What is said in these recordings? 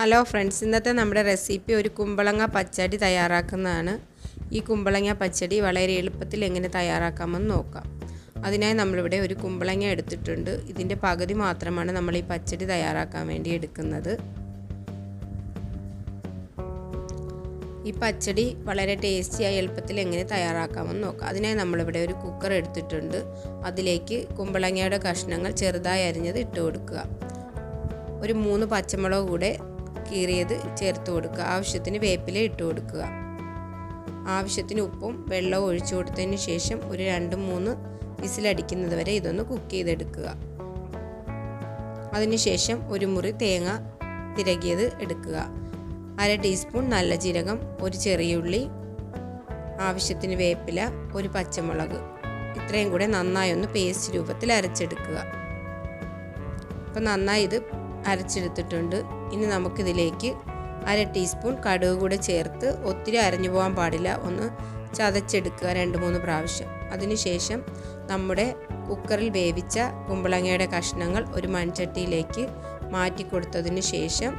Hello friends ഇന്നത്തെ നമ്മുടെ recipe ഒരു കുമ്പളങ്ങ പച്ചടി തയ്യാറാക്കുന്നതാണ്. ഈ കുമ്പളങ്ങ പച്ചടി വളരെ എളുപ്പത്തിൽ എങ്ങനെ തയ്യാറാക്കാമെന്ന് നോക്കാം. അതിനായി നമ്മളിവിടെ ഒരു കുമ്പളങ്ങ എടുത്തിട്ടുണ്ട്. ഇതിന്റെ പകുതി മാത്രമാണ് നമ്മൾ ഈ പച്ചടി തയ്യാറാക്കാൻ വേണ്ടി എടുക്കുന്നത്. ഈ പച്ചടി വളരെ ടേസ്റ്റിയായി എളുപ്പത്തിൽ എങ്ങനെ തയ്യാറാക്കാമെന്ന് നോക്കാം. അതിനായി നമ്മളിവിടെ ഒരു കുക്കർ എടുത്തിട്ടുണ്ട്. അതിലേക്ക് കുമ്പളങ്ങയുടെ കഷ്ണങ്ങൾ ചെറുതായി അരിഞ്ഞത് ഇട്ട് കൊടുക്കുക. ഒരു മൂന്ന് പച്ചമുളക് കൂടെ കീറിയത് ചേർത്ത് കൊടുക്കുക. ആവശ്യത്തിന് വേപ്പില ഇട്ട് കൊടുക്കുക. ആവശ്യത്തിന് ഉപ്പും വെള്ളവും ഒഴിച്ചു കൊടുത്തതിന് ശേഷം ഒരു രണ്ട് മൂന്ന് വിസിലടിക്കുന്നത് വരെ ഇതൊന്ന് കുക്ക് ചെയ്തെടുക്കുക. അതിനുശേഷം ഒരു മുറി തേങ്ങ തിരകിയത് എടുക്കുക. അര ടീസ്പൂൺ നല്ല ജീരകം ഒരു ചെറിയുള്ളി ആവശ്യത്തിന് വേപ്പില ഒരു പച്ചമുളക്. ഇത്രയും കൂടെ നന്നായി ഒന്ന് പേസ്റ്റ് രൂപത്തിൽ അരച്ചെടുക്കുക. അപ്പം നന്നായി ഇത് അരച്ചെടുത്തിട്ടുണ്ട്. ഇനി നമുക്കിതിലേക്ക് അര ടീസ്പൂൺ കടുക് കൂടെ ചേർത്ത് ഒത്തിരി അരഞ്ഞു പോകാൻ പാടില്ല. ഒന്ന് ചതച്ചെടുക്കുക രണ്ട് മൂന്ന് പ്രാവശ്യം. അതിനുശേഷം നമ്മുടെ കുക്കറിൽ വേവിച്ച കുമ്പളങ്ങയുടെ കഷ്ണങ്ങൾ ഒരു മൺചട്ടിയിലേക്ക് മാറ്റി കൊടുത്തതിന് ശേഷം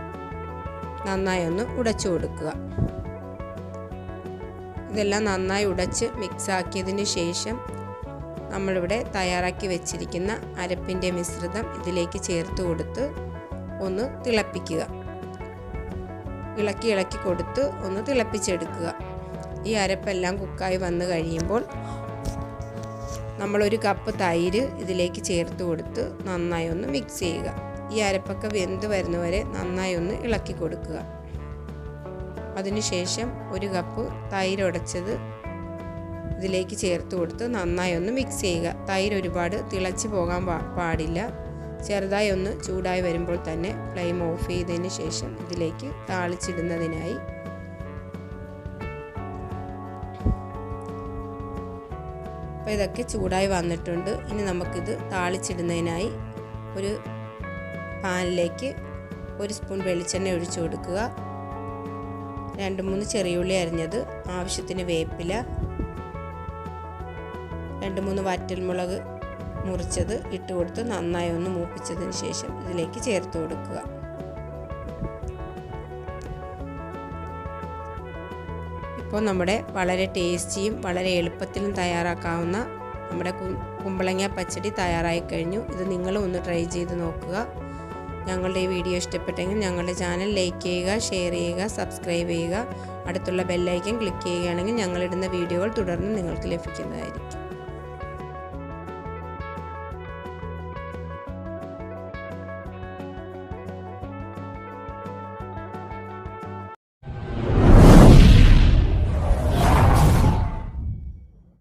നന്നായി ഒന്ന് ഉടച്ചു കൊടുക്കുക. ഇതെല്ലാം നന്നായി ഉടച്ച് മിക്സാക്കിയതിന് ശേഷം നമ്മളിവിടെ തയ്യാറാക്കി വെച്ചിരിക്കുന്ന അരപ്പിന്റെ മിശ്രിതം ഇതിലേക്ക് ചേർത്ത് കൊടുത്ത് ഒന്ന് തിളപ്പിക്കുക. ഇളക്കി ഇളക്കി കൊടുത്ത് ഒന്ന് തിളപ്പിച്ചെടുക്കുക. ഈ അരപ്പെല്ലാം കുക്കായി വന്നു കഴിയുമ്പോൾ നമ്മളൊരു കപ്പ് തൈര് ഇതിലേക്ക് ചേർത്ത് കൊടുത്ത് നന്നായി ഒന്ന് മിക്സ് ചെയ്യുക. ഈ അരപ്പൊക്കെ വെന്ത് വരുന്നവരെ നന്നായി ഒന്ന് ഇളക്കി കൊടുക്കുക. അതിനുശേഷം ഒരു കപ്പ് തൈര് ഉടച്ചത് ഇതിലേക്ക് ചേർത്ത് കൊടുത്ത് നന്നായി ഒന്ന് മിക്സ് ചെയ്യുക. തൈര് ഒരുപാട് തിളച്ച് പോകാൻ പാടില്ല. ചെറുതായി ഒന്ന് ചൂടായി വരുമ്പോൾ തന്നെ ഫ്ലെയിം ഓഫ് ചെയ്തതിന് ശേഷം ഇതിലേക്ക് താളിച്ചിടുന്നതിനായി അപ്പോൾ ഇതൊക്കെ ചൂടായി വന്നിട്ടുണ്ട്. ഇനി നമുക്കിത് താളിച്ചിടുന്നതിനായി ഒരു പാനിലേക്ക് ഒരു സ്പൂൺ വെളിച്ചെണ്ണ ഒഴിച്ചു കൊടുക്കുക. രണ്ട് മൂന്ന് ചെറിയുള്ളി അരിഞ്ഞത് ആവശ്യത്തിന് വേപ്പില രണ്ട് മൂന്ന് വറ്റൽമുളക് മുറിച്ചത് ഇട്ട് കൊടുത്ത് നന്നായി ഒന്ന് മൂപ്പിച്ചതിന് ശേഷം ഇതിലേക്ക് ചേർത്ത് കൊടുക്കുക. ഇപ്പോൾ നമ്മുടെ വളരെ ടേസ്റ്റിയും വളരെ എളുപ്പത്തിലും തയ്യാറാക്കാവുന്ന നമ്മുടെ കുമ്പളങ്ങ പച്ചടി തയ്യാറായി കഴിഞ്ഞു. ഇത് നിങ്ങളും ഒന്ന് ട്രൈ ചെയ്ത് നോക്കുക. ഞങ്ങളുടെ ഈ വീഡിയോ ഇഷ്ടപ്പെട്ടെങ്കിൽ ഞങ്ങളുടെ ചാനൽ ലൈക്ക് ചെയ്യുക ഷെയർ ചെയ്യുക സബ്സ്ക്രൈബ് ചെയ്യുക. അടുത്തുള്ള ബെല്ലൈക്കൻ ക്ലിക്ക് ചെയ്യുകയാണെങ്കിൽ ഞങ്ങളിടുന്ന വീഡിയോകൾ തുടർന്ന് നിങ്ങൾക്ക് ലഭിക്കുന്നതായിരിക്കും.